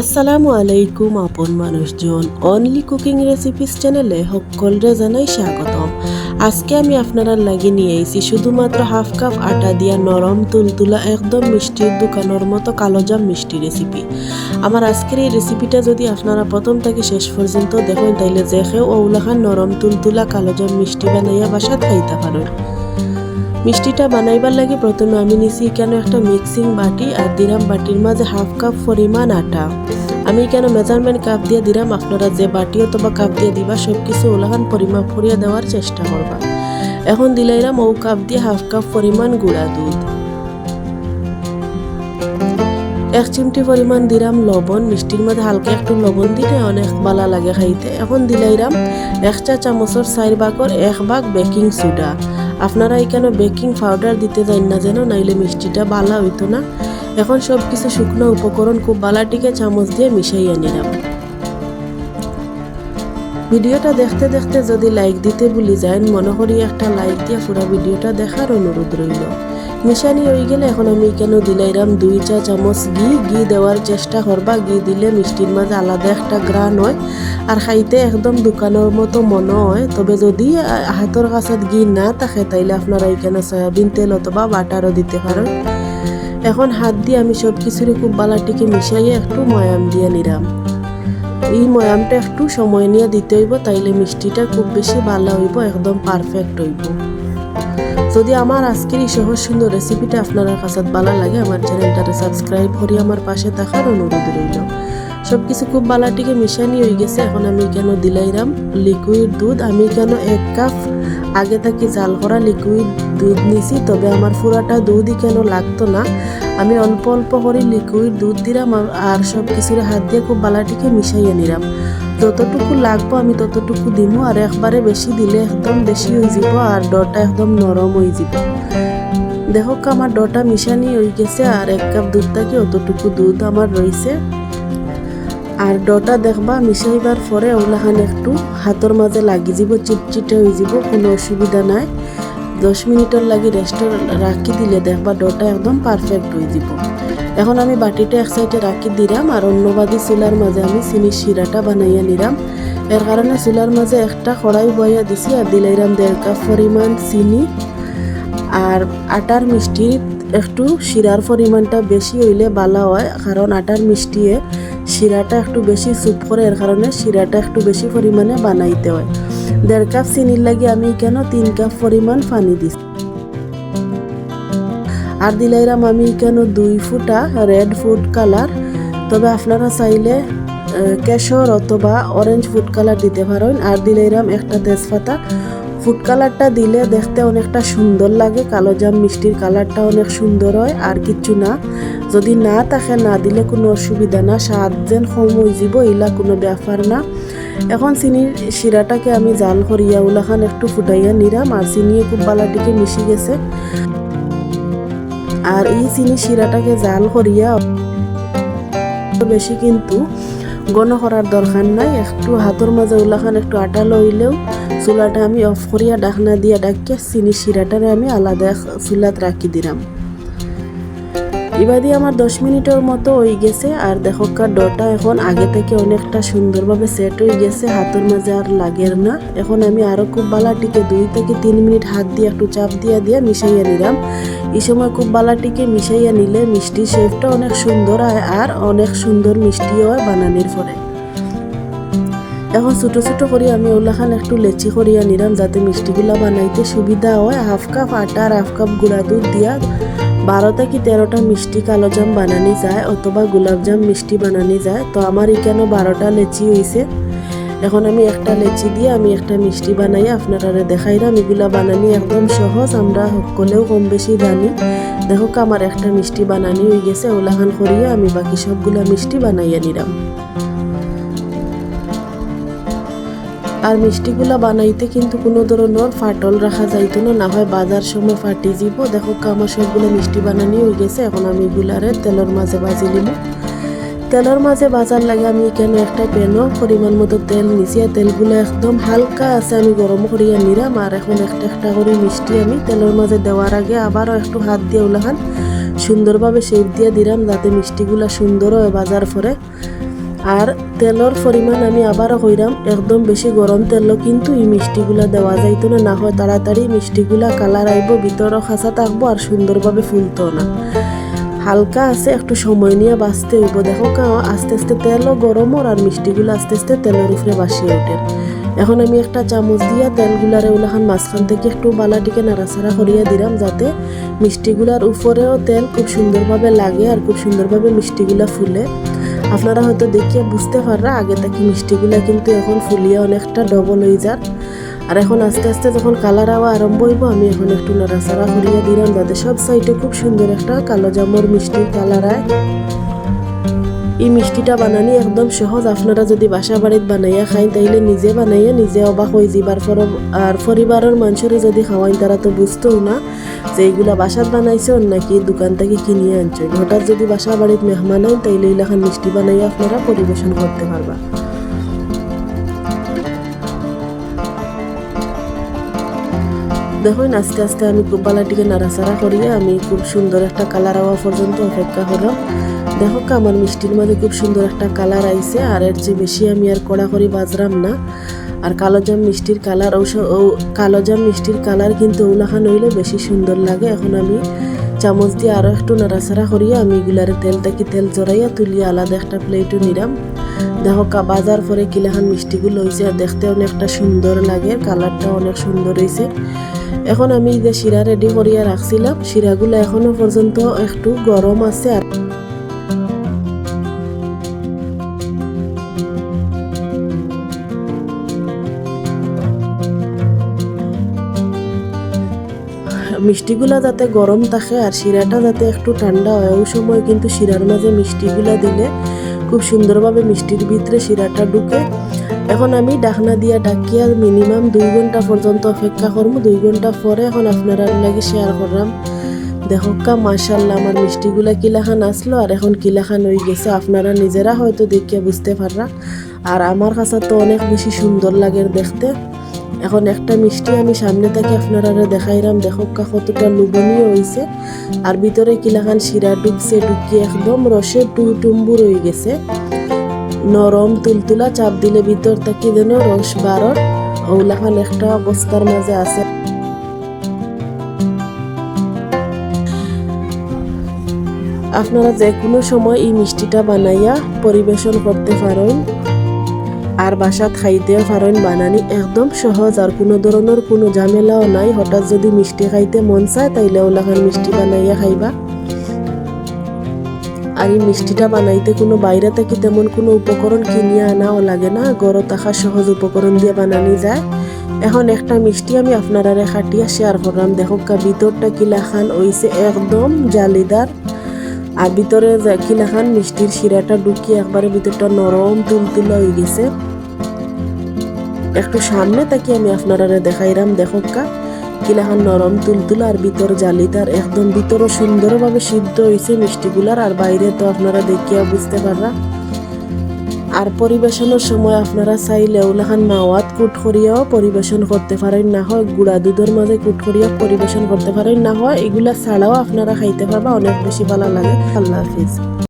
আসসালামু আলাইকুম, আপন মানুষজন। অনলি কুকিং রেসিপিস চ্যানেলে সকলরে জানাই স্বাগতম। আজকে আমি আপনারা লাগি নিয়ে আইছি শুধুমাত্র হাফ কাপ আটা দিয়া নরম তুলতুলা, একদম মিষ্টির দোকানের মতো কালোজাম মিষ্টি রেসিপি আমার আজকের এই রেসিপিটা যদি আপনারা প্রথম থেকে শেষ পর্যন্ত দেখেন, তাইলে দেখেও ওগুলাখান নরম তুলতুলা, কালোজাম মিষ্টি বানাইয়া বাসাত খাইতে পারেন। মিষ্টিটা বানাইবার লাগে প্রথমে আমি নিছি কেন একটা মিক্সিং বাটি আর দিরাম বাটির মাঝে হাফ কাপ পরিমাণ আটা। আমি কেন মেজারমেন্ট কাপ দিয়ে দিলাম? আপনারা যে বাটি অথবা কাপ দিয়ে দিবা সব কিছু ওলাহান পরিমাপ করিয়া দেওয়ার চেষ্টা করবা। এখন দিলাইরাম ও কাপ দিয়ে হাফ কাপ পরিমাণ গুঁড়া দুধ। এক চিমটি পরিমাণ দিলাম লবণ। মিষ্টির মধ্যে হালকা একটু লবণ দিলে অনেক বালা লাগে খাইতে। এখন দিলাইরাম এক চা চামচের চার ভাগর এক ভাগ বেকিং সোডা। আপনারা এখানে বেকিং পাউডার দিতে যাই না যেন? নাইলে মিষ্টিটা বালা হইতো না। এখন সব কিছু শুকনো উপকরণ খুব বালাটিকে চামচ দিয়ে মিশাইয়া নিলাম। ভিডিওটা দেখতে দেখতে যদি লাইক দিতে ভুলি যায় মনে করি একটা লাইক দিয়ে পুরো ভিডিওটা দেখার অনুরোধ রইল। মিশানি হয়ে গেলে এখন আমি কেন দিলাইরাম? দুই চা চামচ ঘি ঘি দেওয়ার চেষ্টা করবা। ঘি দিলে মিষ্টির মাঝে আলাদা একটা গ্রান হয় আর খাইতে একদম দোকানের মতো মনে হয়। তবে যদি হাতের কাছে ঘি না থাকে, তাইলে আপনারা এখানে সয়াবিন তেল অথবা বাটারও দিতে পারেন। এখন হাত দিয়ে আমি সব কিছুরই খুব বালাটিকে মিশাইয়ে একটু ময়াম দিয়ে নিলাম। এই ময়ামটা একটু সময় নিয়ে দিতে হইব, তাইলে মিষ্টিটা খুব বেশি ভালো হইব, একদম পারফেক্ট হইব। যদি আমার আজকের এই সহজ সুন্দর রেসিপিটা আপনার কাছে ভালো লাগে, আমার চ্যানেলটাকে সাবস্ক্রাইব করি আমার পাশে থাকার অনুরোধ রইল। সব কিছু খুব বালাটিকে মিশানি হয়ে গেছে, এখন আমি কেন দিলাইরাম লিকুইড দুধ, আমি কেন এক কাপ আগে থাকি জাল করা লিকুইড দুধ নিছি, তবে আমার পুরাটা দুধই কেন লাগতো না? আমি অল্প অল্প করে লিকুইড, দুধ দিলাম আর সব কিছুর হাত দিয়ে খুব বালাটিকে মিশাইয়া নিলাম। যতটুকু লাগবো আমি ততটুকু দিব আর একবারে বেশি দিলে একদম বেশি হয়ে যাব আর ডটা একদম নরম হয়ে যাব। দেখো আমার ডটা মিশানি হয়ে গেছে আর এক কাপ দুধ থাকে অতটুকু দুধ আমার রয়েছে। আর ডটা দেখবা মিশাইবার পরে ওগুলাখান একটু হাতের মাঝে লাগি যাব, চিটচিটে হয়ে যাব, কোনো অসুবিধা নাই। দশ মিনিটের লাগি রেস্টে রাখি দিলে দেখবা ডটা একদম পারফেক্ট হয়ে যাব। এখন আমি বাটিটা এক সাইডে রাখি দিলাম, আর অন্যবাদী চুলার মাঝে আমি চিনি শিরাটা বানাইয়া নিলাম। এর কারণে চুলার মাঝে একটা কড়াই বইয়া দিছি, আর দিলাইরাম দেড় কাপ পরিমাণ চিনি। আর আটার মিষ্টির একটু শিরার পরিমাণটা বেশি হইলে ভালো হয়, কারণ আটার মিষ্টিয়ে শিরাটা একটু বেশি স্যুপ করে, এর কারণে শিরাটা একটু বেশি পরিমাণে বানাইতে হয়। দেড় কাপ চিনির লাগে আমি কেন তিন কাপ পরিমাণ পানি দিছি। আর দিলাইরাম আমি কেন দুই ফুটা রেড ফুড কালার তবে আপনারা চাইলে কেশর অথবা অরেঞ্জ ফুড কালার দিতে পারেন। আর দিলাইরাম একটা তেজপাতা। ফুড কালারটা দিলে দেখতে অনেকটা সুন্দর লাগে, কালো জাম মিষ্টির কালারটা অনেক সুন্দর হয়, আর কিচ্ছু না। যদি না থাকে, না দিলে কোনো অসুবিধা না, স্বাদ যেন কম হয়ে যাব, এলা কোনো ব্যাপার না। এখন চিনির শিরাটাকে আমি জাল করিয়া উলাখান একটু ফুটাইয়া নিলাম আর চিনিয়ে খুব বালাটিকে মিশি গেছে। আর এই চিনি শিরাটাকে জাল করিয়া বেশি কিন্তু গণ করার দরকার নাই। একটু হাতের মাঝে উলাখান একটু আটা লইলেও চুলাটা আমি অফ করিয়া ডাকনা দিয়া ডাকিয়া চিনি শিরাটারে আমি আলাদা চুলাত রাখি দিলাম এবাদি আমার দশ মিনিটের মতো হয়ে গেছে, আর দেখো ডটা এখন আগে থেকে অনেকটা সুন্দরভাবে সেট হয়ে গেছে, হাতের মাঝে আর লাগের না। এখন আমি আরও খুব বালাটিকে দুই থেকে তিন মিনিট হাত দিয়ে একটু চাপ দিয়া দিয়ে মিশাইয়া নিলাম। এই সময় খুব বালাটিকে মিশাইয়া নিলে মিষ্টি শেপটা অনেক সুন্দর হয় আর অনেক সুন্দর মিষ্টি হয় বানানির পরে। এখন ছোটো ছোটো করে আমি ওলাখান একটু লেচি করিয়া নিলাম, যাতে মিষ্টিগুলা বানাইতে সুবিধা হয়। হাফ কাপ আটা আর হাফ কাপ গুঁড়া দুধ দিয়া বারোটা কি তেরোটা মিষ্টি কালো জাম বানানি যায় অথবা গোলাপ জাম মিষ্টি বানানি যায়? তো আমার এখানে বারোটা লেচি হয়েছে এখন আমি একটা লেচি দিয়ে আমি একটা মিষ্টি বানাই আপনারা দেখাইলাম। এগুলা বানানি একদম সহজ, আমরা সকলেও কম বেশি জানি। দেখো, আমার একটা মিষ্টি বানানি হয়ে গেছে, ওলাখান করিয়া আমি বাকি সবগুলা মিষ্টি বানাইয়া নিলাম। আর মিষ্টিগুলা বানাইতে কিন্তু কোনো ধরনের ফাটল রাখা যাইতো না। না হয় বাজার সময় ফাটি যাব দেখো আমার সবগুলো মিষ্টি বানানি হয়ে গেছে। এখন আমি এগুলারে তেলের মাঝে বাজি নিব তেলের মাঝে বাজার লাগে আমি কেন একটা প্যানও পরিমাণ মতো তেল আর তেলগুলো একদম হালকা আছে, আমি গরম করিয়া নিলাম। আর এখন একটা একটা করে মিষ্টি আমি তেলের মাঝে দেওয়ার আগে আবারও একটু হাত দিয়ে ওলাখান সুন্দরভাবে শেপ দিয়ে দিলাম যাতে মিষ্টিগুলা সুন্দর হয় বাজার পরে। আর তেলর পরিমাণ আমি আবারও হইরাম একদম বেশি গরম তেলও কিন্তু এই মিষ্টিগুলা দেওয়া যাইতো না না হয় তাড়াতাড়ি মিষ্টিগুলা কালার আইব ভিতরও খাঁচা থাকব আর সুন্দরভাবে ফুলতো না। হালকা আছে, একটু সময় নিয়ে বাঁচতে হইব। দেখো আস্তে আস্তে তেলও গরম গরমর আর মিষ্টিগুলো আস্তে আস্তে তেলের উপরে বাসিয়ে ওঠে এখন আমি একটা চামচ দিয়া তেলগুলারে ওলাখান মাঝখান থেকে একটু বালাটিকে নাড়াচাড়া করিয়া দিলাম যাতে মিষ্টিগুলার উপরেও তেল খুব সুন্দরভাবে লাগে আর খুব সুন্দরভাবে মিষ্টিগুলা ফুলে। আপনারা হয়তো দেখিয়ে বুঝতে পাররা, আগে থেকে মিষ্টিগুলা কিন্তু এখন ফুলিয়ে অনেকটা ডবল হয়ে যার। আর এখন আস্তে আস্তে যখন কালার আওয়া আরম্ভ হইব, আমি এখন একটু নাড়াচাড়া করিয়া দিলাম, যাতে সব সাইডে খুব সুন্দর একটা কালো জামর মিষ্টির কালার আয়। এই মিষ্টিটা বানানি একদম সহজ। আপনারা যদি বাসা বাড়িত বানাইয়া খায় তাইলে নিজে বানাইয়া নিজে অবাক হয়ে যাবার পর আর পরিবারের মানুষের যদি খাওয়াই তারা তো বুঝতো না যে এইগুলা বাসাত বানাইছে নাকি দোকান থেকে কিনিয়ে আনছে। হঠাৎ যদি বাসা বাড়িত মেহমান আইন, তাইলে এইলাখান মিষ্টি বানাইয়া আপনারা পরিবেশন করতে পারবা। দেখুন আস্তে আস্তে আমি খুব বালাটিকে নাড়াচাড়া করিয়া আমি খুব সুন্দর একটা কালার হওয়া পর্যন্ত অপেক্ষা হলো দেখো আমার মিষ্টির মধ্যে খুব সুন্দর একটা কালার আইছে, আর এর চেয়ে বেশি আমি আর কড়া করি বাজরাম না। আর কালো জাম মিষ্টির কালার ও কালো জাম মিষ্টির কালার কিন্তু ওলাখান হইলে বেশি সুন্দর লাগে। এখন আমি চামচ দিয়ে আরও একটু নাড়াচাড়া করিয়া আমি এগুলার তেল থেকে তেল জড়াইয়া তুলিয়া আলাদা একটা প্লেটও নিলাম। দেখো বাজার পরে কিলাখান মিষ্টিগুলো হয়েছে দেখতে অনেকটা সুন্দর লাগে কালারটা অনেক সুন্দর হয়েছে এখন আমি যে শিরা রেডি করিয়া রাখছিলাম শিরাগুলো এখনও পর্যন্ত একটু গরম আছে আর মিষ্টিগুলা যাতে গরম থাকে আর শিরাটা যাতে একটু ঠান্ডা হয়, ওই সময় কিন্তু শিরার মাঝে মিষ্টিগুলা দিলে খুব সুন্দরভাবে মিষ্টির ভিতরে শিরাটা ঢুকে। এখন আমি ডাকনা দিয়া ডাকিয়া মিনিমাম দুই ঘণ্টা পর্যন্ত অপেক্ষা করব দুই ঘণ্টা পরে এখন আপনারা লাগে শেয়ার করলাম দেখকা মাশাল্লাহ আমার মিষ্টিগুলা কিলাখান আসলো আর এখন কিলাখান হয়ে গেছে। আপনারা নিজেরা হয়তো দেখিয়া বুঝতে পাররা। আর আমার কাছে তো অনেক বেশি সুন্দর লাগে দেখতে। এখন একটা মিষ্টি আমি সামনে থেকে আপনারা দেখাইলাম দেখকা কতটা লুবনীয় হয়েছে আর ভিতরে কিলাখান শিরা ঢুকছে ঢুকিয়ে একদম রসে টু টুম্বু রয়ে গেছে। নরম তুলতুলা চাপ দিলে ভিতর থেকে যেন রস বারর ওলাখান একটা অবস্থার মাঝে আছে। আপনারা যে কোনো সময় এই মিষ্টিটা বানাইয়া পরিবেশন করতে পারেন। আর বাসাত খাইতেও পারেন বানানি একদম সহজ, আর কোনো ধরনের কোনো ঝামেলাও নাই। হঠাৎ যদি মিষ্টি খাইতে মন চায়, তাইলে ওলাখান মিষ্টি বানাইয়া খাইবা। আর এই মিষ্টিটা বানাইতে কোনো বাইরে থেকে তেমন কোনো উপকরণ কিনিয়ে আনাও লাগে না। গড় থাকা সহজ উপকরণ দিয়ে বানানি যায়। এখন একটা মিষ্টি আমি আপনারা খাটিয়া শেয়ার করলাম। দেখো ভিতরটা কিলাখান ওইছে একদম জালিদার। আর ভিতরে কিলাখান মিষ্টির শিরাটা ঢুকিয়ে একবারে ভিতরটা নরম তুলতুলা হয়ে গেছে। একটু সামনে তাকি আমি আপনারা দেখাইরাম দেখকা কিলাখান নরম তুলতুল আর ভিতর জালি, তার একদম ভিতরও সুন্দরভাবে সিদ্ধ হয়েছে মিষ্টিগুলার। আর বাইরে তো আপনারা দেখিয়া বুঝতে পাররা। আর পরিবেশনের সময় আপনারা চাইলে ওলাখান মাওয়াত কুট করিয়াও পরিবেশন করতে পারেন না হয়, গুড়া দুধের মাঝে কুট করিয়া পরিবেশন করতে পারেন না হয়, এগুলা ছাড়াও আপনারা খাইতে পারবা, অনেক বেশি ভালো লাগে। আল্লাহ হাফিজ।